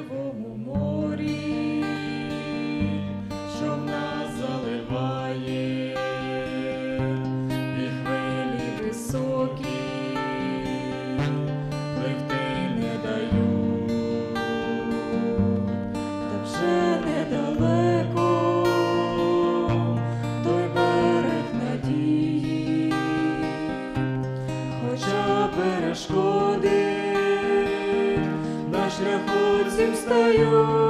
живому морі, що в нас заливає, і хвилі високі, пливти не дають, та вже недалеко, той берег надії, хоча перешкоди. на Шляху всім стають,